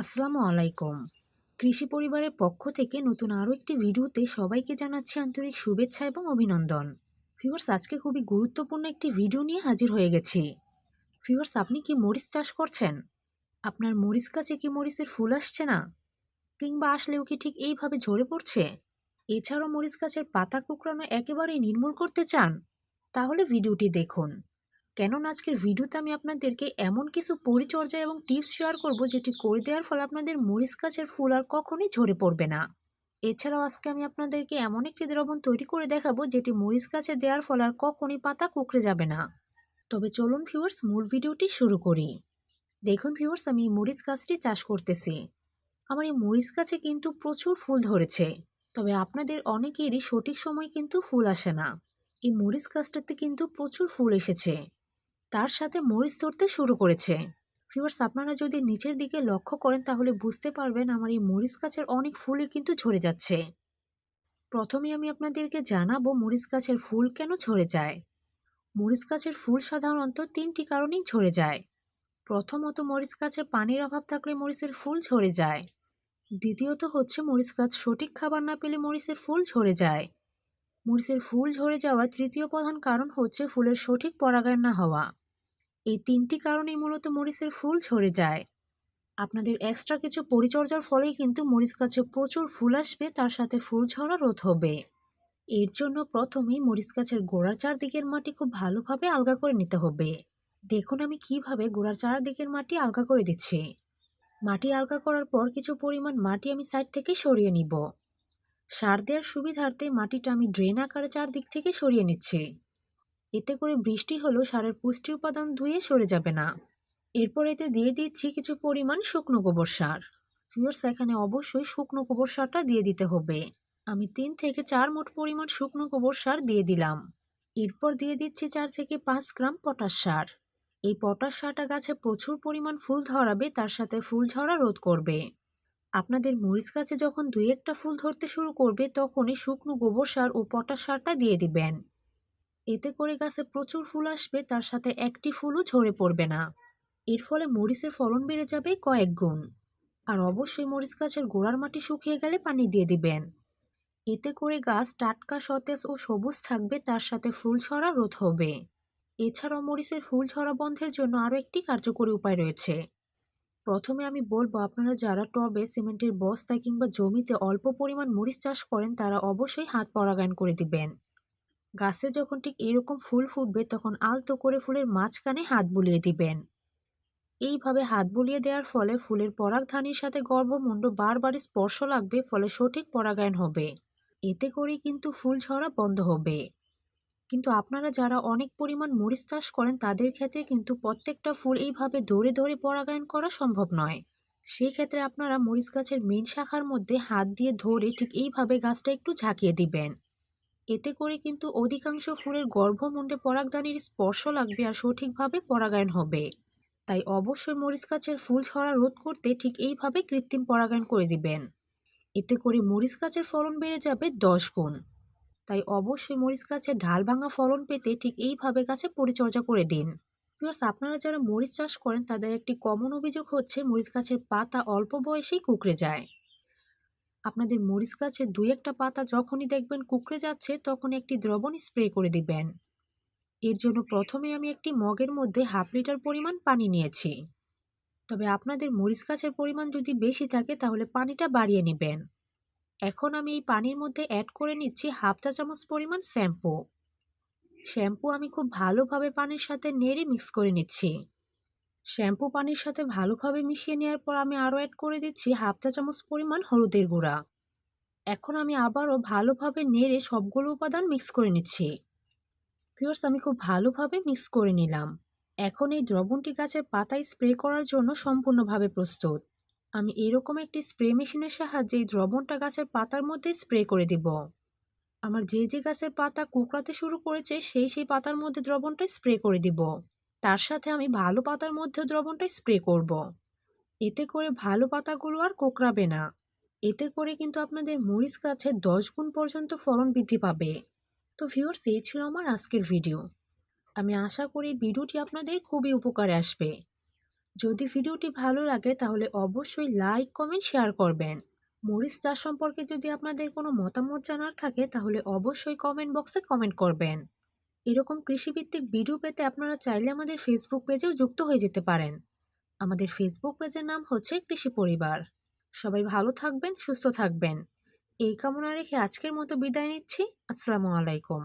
আসসালামু আলাইকুম। কৃষি পরিবারের পক্ষ থেকে নতুন আরও একটি ভিডিওতে সবাইকে জানাচ্ছি আন্তরিক শুভেচ্ছা এবং অভিনন্দন। ফিওর্স আজকে খুবই গুরুত্বপূর্ণ একটি ভিডিও নিয়ে হাজির হয়ে গেছি। ফিওর্স আপনি কি মরিচ চাষ করছেন? আপনার মরিচ গাছে কি মরিচের ফুল আসছে না? কিংবা আসলেও কি ঠিক এইভাবে ঝরে পড়ছে? এছাড়াও মরিচ গাছের পাতা কুকরানো একেবারেই নির্মূল করতে চান? তাহলে ভিডিওটি দেখুন। কেননা আজকের ভিডিওতে আমি আপনাদেরকে এমন কিছু পরিচর্যা এবং টিপস শেয়ার করব যেটি করে দেওয়ার ফলে আপনাদের মরিচ গাছের ফুল আর কখনই ঝরে পড়বে না। এছাড়াও আজকে আমি আপনাদেরকে এমন একটি দ্রবণ তৈরি করে দেখাবো যেটি মরিচ গাছে দেওয়ার ফলে আর কখনই পাতা কুকড়ে যাবে না। তবে চলুন ভিউয়ার্স মূল ভিডিওটি শুরু করি। দেখুন ভিউয়ার্স আমি মরিচ গাছটি চাষ করতেছি। আমার এই মরিচ গাছে কিন্তু প্রচুর ফুল ধরেছে। তবে আপনাদের অনেকেরই সঠিক সময় কিন্তু ফুল আসে না। এই মরিচ গাছটাতে কিন্তু প্রচুর ফুল এসেছে। তার সাথে মরিচ ধরতে শুরু করেছে। ভিউয়ার্স আপনারা যদি নিচের দিকে লক্ষ্য করেন, তাহলে বুঝতে পারবেন আমার এই মরিচ গাছের অনেক ফুলই কিন্তু ঝরে যাচ্ছে। প্রথমে আমি আপনাদেরকে জানাব মরিচ গাছের ফুল কেন ঝরে যায়। মরিচ গাছের ফুল সাধারণত তিনটি কারণেই ঝরে যায়। প্রথমত, মরিচ গাছে পানির অভাব থাকলে মরিচের ফুল ঝরে যায়। দ্বিতীয়ত হচ্ছে, মরিচ গাছ সঠিক খাবার না পেলে মরিচের ফুল ঝরে যায়। মরিচের ফুল ঝরে যাওয়ার তৃতীয় প্রধান কারণ হচ্ছে ফুলের সঠিক পরাগায়ন না হওয়া। এই তিনটি কারণেই মূলত মরিচের ফুল ঝরে যায়। আপনাদের এক্সট্রা কিছু পরিচর্যার ফলেই কিন্তু মরিচ গাছে প্রচুর ফুল আসবে, তার সাথে ফুল ঝরা রোধ হবে। এর জন্য প্রথমেই মরিচ গাছের গোড়ার চারদিকের মাটি খুব ভালোভাবে আলগা করে নিতে হবে। দেখুন আমি কীভাবে গোড়ার চারদিকের মাটি আলগা করে দিচ্ছি। মাটি আলগা করার পর কিছু পরিমাণ মাটি আমি সাইড থেকে সরিয়ে নিব। সার দেওয়ার সুবিধার্থে মাটিটা আমি ড্রেন আকারে চারদিক থেকে সরিয়ে নিচ্ছি। এতে করে বৃষ্টি হলেও সারের পুষ্টি উপাদান ধুয়ে সরে যাবে না। এরপর এতে দিয়ে দিচ্ছি কিছু পরিমাণ শুকনো গোবর সার। ফিওর্স এখানে অবশ্যই শুকনো গোবর সারটা দিয়ে দিতে হবে। আমি তিন থেকে চার মোট পরিমাণ শুকনো গোবর সার দিয়ে দিলাম। এরপর দিয়ে দিচ্ছি চার থেকে পাঁচ গ্রাম পটাশ সার। এই পটাশ সারটা গাছে প্রচুর পরিমাণ ফুল ধরাবে, তার সাথে ফুল ঝরা রোধ করবে। আপনাদের মরিচ গাছে যখন দুই একটা ফুল ধরতে শুরু করবে, তখনই শুকনো গোবর সার ও পটাশ সারটা দিয়ে দিবেন। এতে করে গাছে প্রচুর ফুল আসবে, তার সাথে একটি ফুলও ঝরে পড়বে না। এর ফলে মরিচের ফলন বেড়ে যাবে কয়েক গুণ। আর অবশ্যই মরিচ গাছের গোড়ার মাটি শুকিয়ে গেলে পানি দিয়ে দিবেন। এতে করে গাছ টাটকা, সতেজ ও সবুজ থাকবে, তার সাথে ফুল ছড়া রোধ হবে। এছাড়াও মরিচের ফুল ঝরা বন্ধের জন্য আরও একটি কার্যকরী উপায় রয়েছে। প্রথমে আমি বলব, আপনারা যারা টবে, সিমেন্টের বস্তায় কিংবা জমিতে অল্প পরিমাণ মরিচ চাষ করেন, তারা অবশ্যই হাত পরাগায়ন করে দিবেন। গাছে যখন ঠিক এরকম ফুল ফুটবে, তখন আলতো করে ফুলের মাঝখানে হাত বুলিয়ে দিবেন। এইভাবে হাত বুলিয়ে দেওয়ার ফলে ফুলের পরাগধানীর সাথে গর্ভমুণ্ড বারবার স্পর্শ লাগবে, ফলে সঠিক পরাগায়ন হবে। এতে করেই কিন্তু ফুল ঝরা বন্ধ হবে। কিন্তু আপনারা যারা অনেক পরিমাণ মরিচ চাষ করেন, তাদের ক্ষেত্রে কিন্তু প্রত্যেকটা ফুল এইভাবে ধরে ধরে পরাগায়ন করা সম্ভব নয়। সেই ক্ষেত্রে আপনারা মরিচ গাছের মেন শাখার মধ্যে হাত দিয়ে ধরে ঠিক এইভাবে গাছটা একটু ঝাঁকিয়ে দিবেন। এতে করে কিন্তু অধিকাংশ ফুলের গর্ভমুণ্ডে পরাগদানির স্পর্শ লাগবে আর সঠিকভাবে পরাগায়ন হবে। তাই অবশ্যই মরিচ গাছের ফুল ছড়া রোধ করতে ঠিক এইভাবে কৃত্রিম পরাগায়ন করে দিবেন। এতে করে মরিচ গাছের ফলন বেড়ে যাবে দশ গুণ। তাই অবশ্যই মরিচ গাছের ঢাল ভাঙা ফলন পেতে ঠিক এইভাবে গাছে পরিচর্যা করে দিন। প্লাস আপনারা যারা মরিচ চাষ করেন, তাদের একটি কমন অভিযোগ হচ্ছে, মরিচ গাছের পাতা অল্প বয়সেই কুকড়ে যায়। আপনাদের মরিচ গাছের দুই একটা পাতা যখনই দেখবেন কুকড়ে যাচ্ছে, তখন একটি দ্রবণ স্প্রে করে দিবেন। এর জন্য প্রথমে আমি একটি মগের মধ্যে হাফ লিটার পরিমাণ পানি নিয়েছি। তবে আপনাদের মরিচ গাছের পরিমাণ যদি বেশি থাকে, তাহলে পানিটা বাড়িয়ে নেবেন। এখন আমি এই পানির মধ্যে অ্যাড করে নিচ্ছি হাফ চা চামচ পরিমাণ শ্যাম্পু। শ্যাম্পু আমি খুব ভালোভাবে পানির সাথে নেড়ে মিক্স করে নিচ্ছি। শ্যাম্পু পানির সাথে ভালোভাবে মিশিয়ে নেওয়ার পর আমি আরও অ্যাড করে দিচ্ছি হাফ চা চামচ পরিমাণ হলুদের গুঁড়া। এখন আমি আবারও ভালোভাবে নেড়ে সবগুলো উপাদান মিক্স করে নিচ্ছি। ফিওর্স আমি খুব ভালোভাবে মিক্স করে নিলাম। এখন এই দ্রবণটি গাছের পাতায় স্প্রে করার জন্য সম্পূর্ণভাবে প্রস্তুত। আমি এরকম একটি স্প্রে মেশিনের সাহায্যে এই দ্রবণটা গাছের পাতার মধ্যে স্প্রে করে দিব। আমার যে যে গাছের পাতা কুকড়াতে শুরু করেছে, সেই সেই পাতার মধ্যে দ্রবণটা স্প্রে করে দিব। তার সাথে আমি ভালো পাতার মধ্যে দ্রবণটা স্প্রে করব। এতে করে ভালো পাতাগুলো আর কোকড়াবে না। এতে করে কিন্তু আপনাদের মরিচ গাছে দশ গুণ পর্যন্ত ফলন বৃদ্ধি পাবে। তো ভিউয়ার্স, এই ছিল আমার আজকের ভিডিও। আমি আশা করি ভিডিওটি আপনাদের খুবই উপকারে আসবে। যদি ভিডিওটি ভালো লাগে, তাহলে অবশ্যই লাইক, কমেন্ট, শেয়ার করবেন। মরিচ চাষ সম্পর্কে যদি আপনাদের কোনো মতামত জানার থাকে, তাহলে অবশ্যই কমেন্ট বক্সে কমেন্ট করবেন। এরকম কৃষিভিত্তিক ভিডিও পেতে আপনারা চাইলে আমাদের ফেসবুক পেজেও যুক্ত হয়ে যেতে পারেন। আমাদের ফেসবুক পেজের নাম হচ্ছে কৃষি পরিবার। সবাই ভালো থাকবেন, সুস্থ থাকবেন। এই কামনা রেখে আজকের মতো বিদায় নিচ্ছি। আসসালামু আলাইকুম।